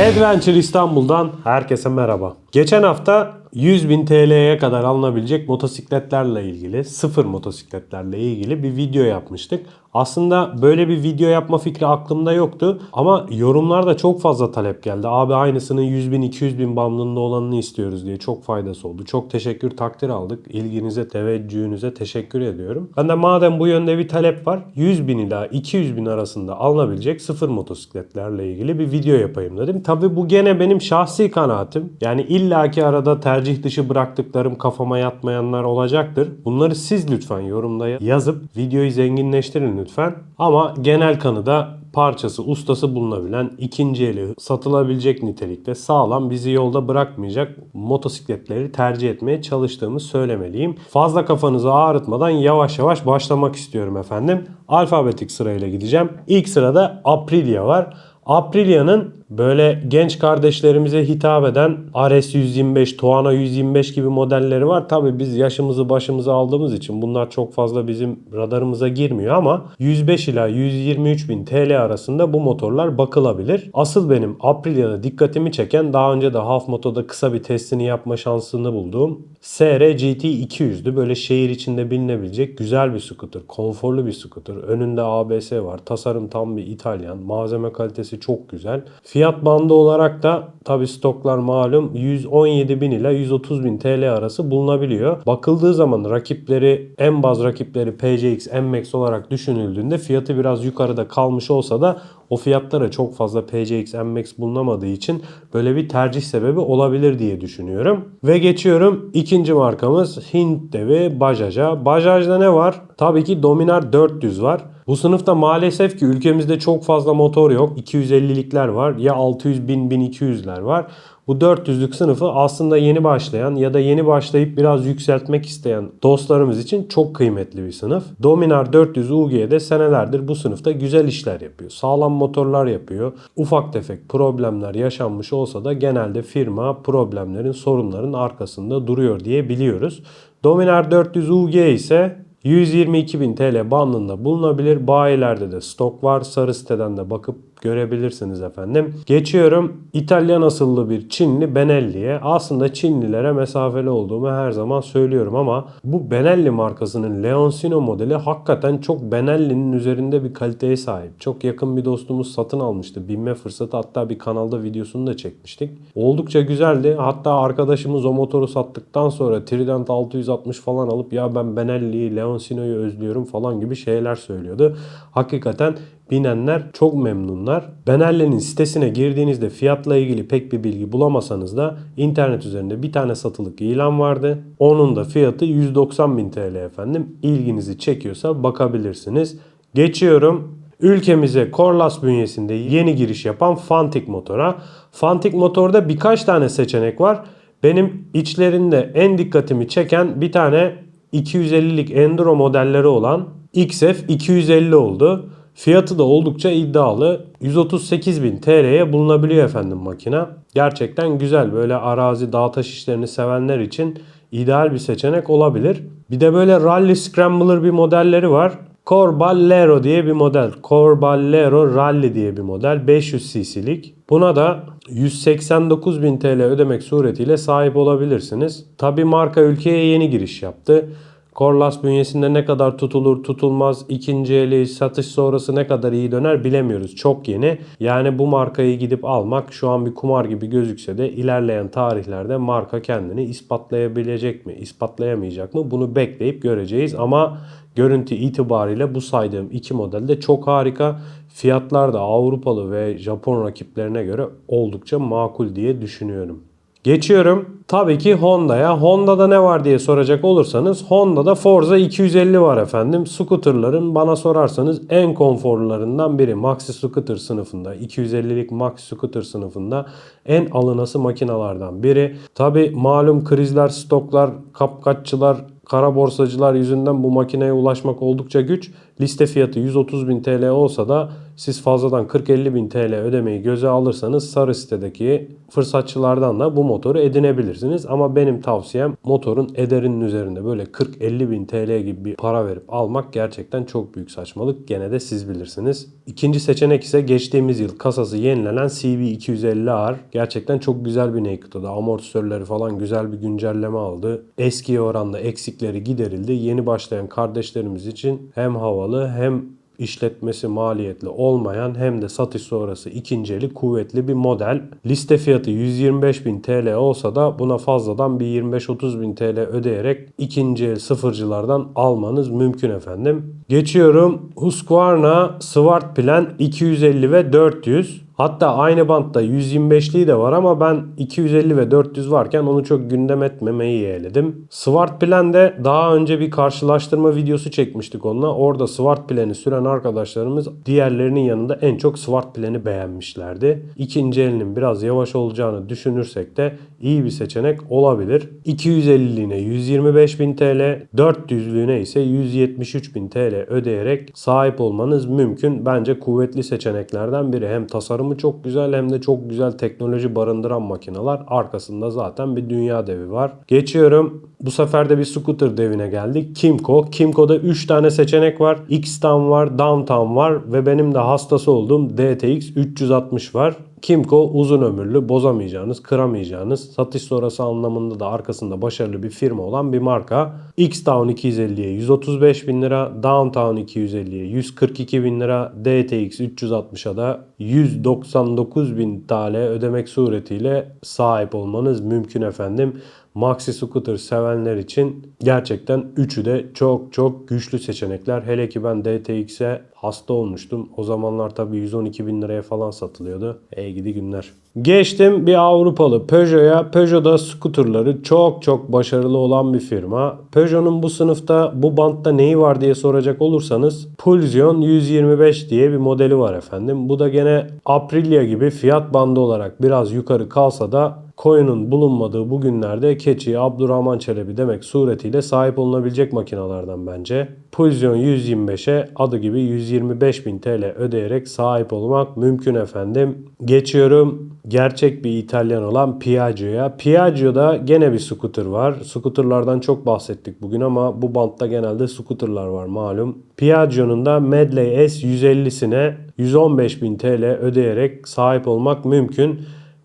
Adventure İstanbul'dan herkese merhaba. Geçen hafta 100.000 TL'ye kadar alınabilecek motosikletlerle ilgili, sıfır motosikletlerle ilgili bir video yapmıştık. Aslında böyle bir video yapma fikri aklımda yoktu ama yorumlarda çok fazla talep geldi. Abi aynısının 100.000 200.000 bandında olanını istiyoruz diye çok faydası oldu. Çok teşekkür takdir aldık. İlginize, teveccühünüze teşekkür ediyorum. Ben de madem bu yönde bir talep var 100.000 ila 200.000 arasında alınabilecek sıfır motosikletlerle ilgili bir video yapayım dedim. Tabi bu gene benim şahsi kanaatim. Yani illaki arada tercih dışı bıraktıklarım kafama yatmayanlar olacaktır. Bunları siz lütfen yorumda yazıp videoyu zenginleştirin lütfen. Ama genel kanıda parçası, ustası bulunabilen, ikinci eli satılabilecek nitelikte sağlam bizi yolda bırakmayacak motosikletleri tercih etmeye çalıştığımı söylemeliyim. Fazla kafanızı ağrıtmadan yavaş yavaş başlamak istiyorum efendim. Alfabetik sırayla gideceğim. İlk sırada Aprilia var. Aprilia'nın böyle genç kardeşlerimize hitap eden RS 125, Tuana 125 gibi modelleri var. Tabi biz yaşımızı başımıza aldığımız için bunlar çok fazla bizim radarımıza girmiyor ama 105 ila 123 bin TL arasında bu motorlar bakılabilir. Asıl benim Aprilia'da dikkatimi çeken daha önce de Half Moto'da kısa bir testini yapma şansını bulduğum SR GT 200'dü. Böyle şehir içinde bilinebilecek güzel bir scooter. Konforlu bir scooter. Önünde ABS var. Tasarım tam bir İtalyan. Malzeme kalitesi çok güzel. Fiyat bandı olarak da tabi stoklar malum 117 bin ile 130 bin TL arası bulunabiliyor. Bakıldığı zaman rakipleri en baz rakipleri PCX, NMAX olarak düşünüldüğünde fiyatı biraz yukarıda kalmış olsa da o fiyatlara çok fazla PCX, NMAX bulunamadığı için böyle bir tercih sebebi olabilir diye düşünüyorum. Ve geçiyorum ikinci markamız Hint devi Bajaj'a. Bajaj'da ne var? Tabii ki Dominar 400 var. Bu sınıfta maalesef ki ülkemizde çok fazla motor yok. 250'likler var ya 600 bin 1200'ler var. Bu 400'lük sınıfı aslında yeni başlayan ya da yeni başlayıp biraz yükseltmek isteyen dostlarımız için çok kıymetli bir sınıf. Dominar 400 UG'de senelerdir bu sınıfta güzel işler yapıyor. Sağlam motorlar yapıyor. Ufak tefek problemler yaşanmış olsa da genelde firma problemlerin, sorunların arkasında duruyor diye biliyoruz. Dominar 400 UG ise 122.000 TL bandında bulunabilir. Bayilerde de stok var. Sarı siteden de bakıp görebilirsiniz efendim. Geçiyorum İtalyan asıllı bir Çinli Benelli'ye. Aslında Çinlilere mesafeli olduğumu her zaman söylüyorum ama bu Benelli markasının Leoncino modeli hakikaten çok Benelli'nin üzerinde bir kaliteye sahip. Çok yakın bir dostumuz satın almıştı. Binme fırsatı hatta bir kanalda videosunu da çekmiştik. Oldukça güzeldi. Hatta arkadaşımız o motoru sattıktan sonra Trident 660 falan alıp ya ben Benelli'yi, Leoncino'yu özlüyorum falan gibi şeyler söylüyordu. Hakikaten binenler çok memnunlar. Benelli'nin sitesine girdiğinizde fiyatla ilgili pek bir bilgi bulamasanız da internet üzerinde bir tane satılık ilan vardı. Onun da fiyatı 190 bin TL efendim. İlginizi çekiyorsa bakabilirsiniz. Geçiyorum ülkemize Corlas bünyesinde yeni giriş yapan Fantic motora. Fantic motorda birkaç tane seçenek var. Benim içlerinde en dikkatimi çeken bir tane 250'lik Enduro modelleri olan XF 250 oldu. Fiyatı da oldukça iddialı. 138.000 TL'ye bulunabiliyor efendim makine. Gerçekten güzel böyle arazi dağ taş işlerini sevenler için ideal bir seçenek olabilir. Bir de böyle Rally Scrambler bir modelleri var. Corballero diye bir model. Corballero Rally diye bir model. 500 cc'lik. Buna da 189.000 TL ödemek suretiyle sahip olabilirsiniz. Tabi marka ülkeye yeni giriş yaptı. Corlas bünyesinde ne kadar tutulur tutulmaz ikinci eli satış sonrası ne kadar iyi döner bilemiyoruz. Çok yeni. Yani bu markayı gidip almak şu an bir kumar gibi gözükse de ilerleyen tarihlerde marka kendini ispatlayabilecek mi, ispatlayamayacak mı bunu bekleyip göreceğiz. Ama görüntü itibariyle bu saydığım iki model de çok harika. Fiyatlar da Avrupalı ve Japon rakiplerine göre oldukça makul diye düşünüyorum. Geçiyorum. Tabii ki Honda'ya. Honda'da ne var diye soracak olursanız Honda'da Forza 250 var efendim. Scooter'ların bana sorarsanız en konforlularından biri. Maxi Scooter sınıfında. 250'lik Maxi Scooter sınıfında en alınası makinalardan biri. Tabii malum krizler, stoklar, kapkaççılar, kara borsacılar yüzünden bu makineye ulaşmak oldukça güç. Liste fiyatı 130 bin TL olsa da Siz fazladan 40-50 bin TL ödemeyi göze alırsanız sarı sitedeki fırsatçılardan da bu motoru edinebilirsiniz. Ama benim tavsiyem motorun ederinin üzerinde böyle 40-50 bin TL gibi bir para verip almak gerçekten çok büyük saçmalık. Gene de siz bilirsiniz. İkinci seçenek ise geçtiğimiz yıl kasası yenilenen CB250R. Gerçekten çok güzel bir naked. Amortisörleri falan güzel bir güncelleme aldı. Eskiye oranla eksikleri giderildi. Yeni başlayan kardeşlerimiz için hem havalı hem işletmesi maliyetli olmayan hem de satış sonrası ikinci eli kuvvetli bir model. Liste fiyatı 125.000 TL olsa da buna fazladan bir 25-30 bin TL ödeyerek ikinci el sıfırcılardan almanız mümkün efendim. Geçiyorum Husqvarna Swart Plan 250 ve 400. Hatta aynı bantta 125'liği de var ama ben 250 ve 400 varken onu çok gündem etmemeyi yeğledim. Swart Plan'de daha önce bir karşılaştırma videosu çekmiştik onunla. Orada Swart Plan'i süren arkadaşlarımız diğerlerinin yanında en çok Swart Plan'i beğenmişlerdi. İkinci elinin biraz yavaş olacağını düşünürsek de iyi bir seçenek olabilir. 250'liğine 125.000 TL, 400'lüğüne ise 173.000 TL ödeyerek sahip olmanız mümkün. Bence kuvvetli seçeneklerden biri. Hem tasarımı çok güzel hem de çok güzel teknoloji barındıran makineler. Arkasında zaten bir dünya devi var. Geçiyorum. Bu sefer de bir scooter devine geldik. Kimco. Kimco'da 3 tane seçenek var. X-Town var, Downtown var ve benim de hastası olduğum DTX 360 var. Kimco uzun ömürlü, bozamayacağınız, kıramayacağınız, satış sonrası anlamında da arkasında başarılı bir firma olan bir marka. X-Town 250'ye 135 bin lira, Downtown 250'ye 142 bin lira, DTX 360'a da 199 bin TL ödemek suretiyle sahip olmanız mümkün efendim. Maxi Scooter sevenler için gerçekten üçü de çok çok güçlü seçenekler. Hele ki ben DTX'e hasta olmuştum. O zamanlar tabii 112 bin liraya falan satılıyordu. Ey gidi günler. Geçtim bir Avrupalı Peugeot'a. Peugeot'da scooterları çok çok başarılı olan bir firma. Peugeot'un bu sınıfta bu bantta neyi var diye soracak olursanız Pulsion 125 diye bir modeli var efendim. Bu da gene Aprilia gibi fiyat bandı olarak biraz yukarı kalsa da coin'un bulunmadığı bu günlerde keçi Abdurrahman Çelebi demek suretiyle sahip olunabilecek makinalardan bence. Pulsion 125'e adı gibi 125 bin TL ödeyerek sahip olmak mümkün efendim. Geçiyorum gerçek bir İtalyan olan Piaggio'ya. Piaggio'da gene bir scooter var. Scooterlardan çok bahsettik bugün ama bu bantta genelde scooterlar var malum. Piaggio'nun da Medley S 150'sine 115 bin TL ödeyerek sahip olmak mümkün.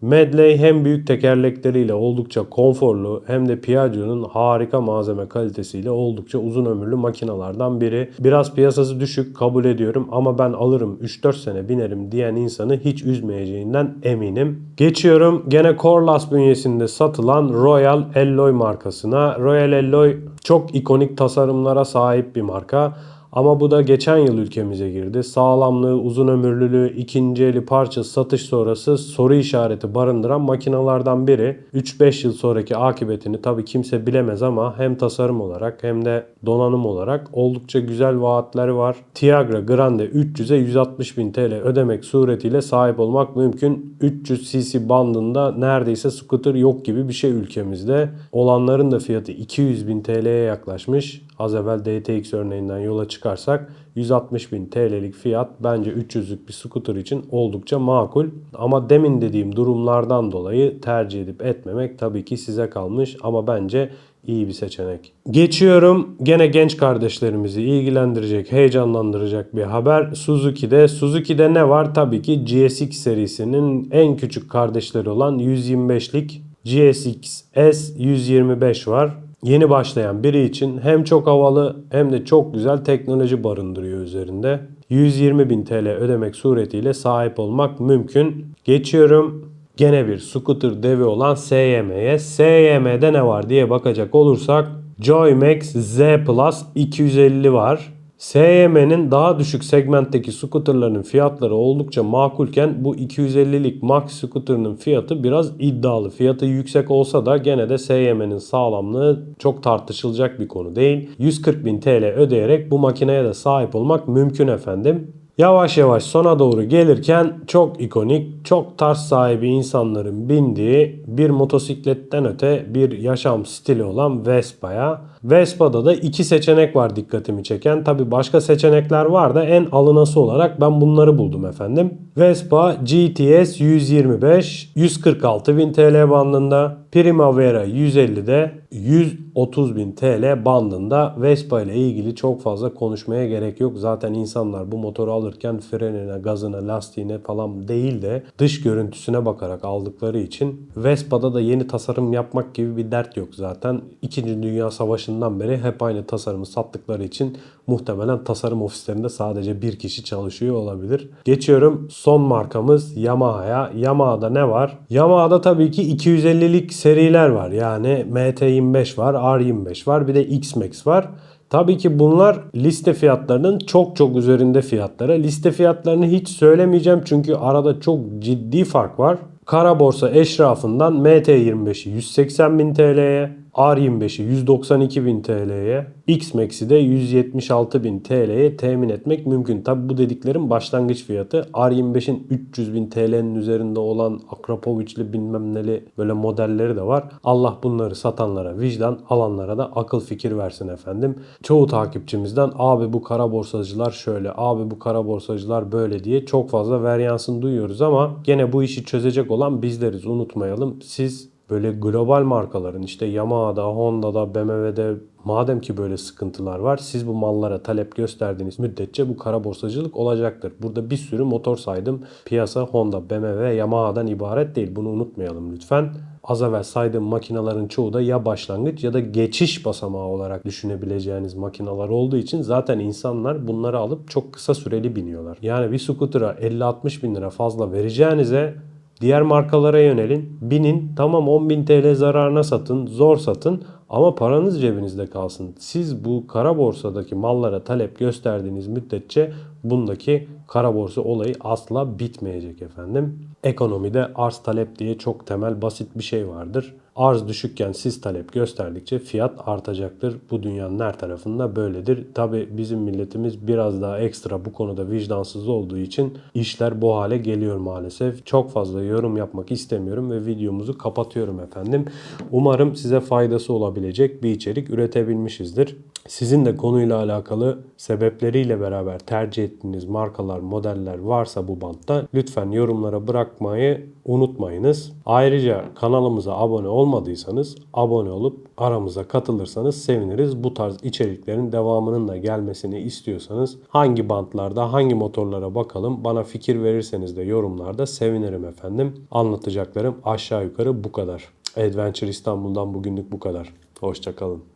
Medley hem büyük tekerlekleriyle oldukça konforlu hem de Piaggio'nun harika malzeme kalitesiyle oldukça uzun ömürlü makinalardan biri. Biraz piyasası düşük kabul ediyorum ama ben alırım 3-4 sene binerim diyen insanı hiç üzmeyeceğinden eminim. Geçiyorum gene Corlas bünyesinde satılan Royal Alloy markasına. Royal Alloy çok ikonik tasarımlara sahip bir marka. Ama bu da geçen yıl ülkemize girdi. Sağlamlığı, uzun ömürlülüğü, ikinci eli parça satış sonrası soru işareti barındıran makinalardan biri. 3-5 yıl sonraki akıbetini tabi kimse bilemez ama hem tasarım olarak hem de donanım olarak oldukça güzel vaatleri var. Tiagra Grande 300'e 160 bin TL ödemek suretiyle sahip olmak mümkün. 300 cc bandında neredeyse scooter yok gibi bir şey ülkemizde. Olanların da fiyatı 200 bin TL'ye yaklaşmış. Az evvel DTX örneğinden yola çıkarsak 160 bin TL'lik fiyat bence 300'lük bir scooter için oldukça makul. Ama demin dediğim durumlardan dolayı tercih edip etmemek tabii ki size kalmış ama bence iyi bir seçenek. Geçiyorum gene genç kardeşlerimizi ilgilendirecek, heyecanlandıracak bir haber. Suzuki'de. Suzuki'de ne var? Tabii ki GSX serisinin en küçük kardeşleri olan 125'lik GSX S 125 var yeni başlayan biri için hem çok havalı hem de çok güzel teknoloji barındırıyor üzerinde. 120 bin TL ödemek suretiyle sahip olmak mümkün. Geçiyorum gene bir scooter devi olan SYM'ye. SYM'de ne var diye bakacak olursak Joymax Z Plus 250 var. SYM'nin daha düşük segmentteki scooterların fiyatları oldukça makulken bu 250'lik Max scooter'ının fiyatı biraz iddialı. Fiyatı yüksek olsa da gene de SYM'nin sağlamlığı çok tartışılacak bir konu değil. 140 bin TL ödeyerek bu makineye de sahip olmak mümkün efendim. Yavaş yavaş sona doğru gelirken çok ikonik, çok tarz sahibi insanların bindiği bir motosikletten öte bir yaşam stili olan Vespa'ya. Vespa'da da iki seçenek var dikkatimi çeken. Tabi başka seçenekler var da en alınası olarak ben bunları buldum efendim. Vespa GTS 125 146 bin TL bandında. Primavera 150'de 130 bin TL bandında Vespa ile ilgili çok fazla konuşmaya gerek yok. Zaten insanlar bu motoru alırken frenine, gazına, lastiğine falan değil de dış görüntüsüne bakarak aldıkları için Vespa'da da yeni tasarım yapmak gibi bir dert yok zaten. İkinci Dünya Savaşı'ndan beri hep aynı tasarımı sattıkları için muhtemelen tasarım ofislerinde sadece bir kişi çalışıyor olabilir. Geçiyorum son markamız Yamaha'ya. Yamaha'da ne var? Yamaha'da tabii ki 250'lik seriler var. Yani MT25 var, R25 var, bir de X-Max var. Tabii ki bunlar liste fiyatlarının çok çok üzerinde fiyatlara. Liste fiyatlarını hiç söylemeyeceğim çünkü arada çok ciddi fark var. Kara borsa eşrafından MT25'i 180 bin TL'ye, R25'i 192 bin TL'ye, X-Max'i de 176 bin TL'ye temin etmek mümkün. Tabi bu dediklerim başlangıç fiyatı. R25'in 300 bin TL'nin üzerinde olan Akrapoviç'li bilmem neli böyle modelleri de var. Allah bunları satanlara vicdan, alanlara da akıl fikir versin efendim. Çoğu takipçimizden abi bu kara borsacılar şöyle, abi bu kara borsacılar böyle diye çok fazla varyansını duyuyoruz ama gene bu işi çözecek olan bizleriz unutmayalım. Siz böyle global markaların işte Yamaha'da, Honda'da, BMW'de madem ki böyle sıkıntılar var siz bu mallara talep gösterdiğiniz müddetçe bu kara borsacılık olacaktır. Burada bir sürü motor saydım. Piyasa Honda, BMW, Yamaha'dan ibaret değil. Bunu unutmayalım lütfen. Az evvel saydığım makinaların çoğu da ya başlangıç ya da geçiş basamağı olarak düşünebileceğiniz makinalar olduğu için zaten insanlar bunları alıp çok kısa süreli biniyorlar. Yani bir scooter'a 50-60 bin lira fazla vereceğinize Diğer markalara yönelin. Binin tamam 10.000 TL zararına satın. Zor satın. Ama paranız cebinizde kalsın. Siz bu kara borsadaki mallara talep gösterdiğiniz müddetçe bundaki kara borsa olayı asla bitmeyecek efendim. Ekonomide arz talep diye çok temel basit bir şey vardır. Arz düşükken siz talep gösterdikçe fiyat artacaktır. Bu dünyanın her tarafında böyledir. Tabi bizim milletimiz biraz daha ekstra bu konuda vicdansız olduğu için işler bu hale geliyor maalesef. Çok fazla yorum yapmak istemiyorum ve videomuzu kapatıyorum efendim. Umarım size faydası olabilecek bir içerik üretebilmişizdir. Sizin de konuyla alakalı sebepleriyle beraber tercih ettiğiniz markalar, modeller varsa bu bantta lütfen yorumlara bırakmayı unutmayınız. Ayrıca kanalımıza abone olmadıysanız abone olup aramıza katılırsanız seviniriz. Bu tarz içeriklerin devamının da gelmesini istiyorsanız hangi bantlarda hangi motorlara bakalım bana fikir verirseniz de yorumlarda sevinirim efendim. Anlatacaklarım aşağı yukarı bu kadar. Adventure İstanbul'dan bugünlük bu kadar. Hoşçakalın.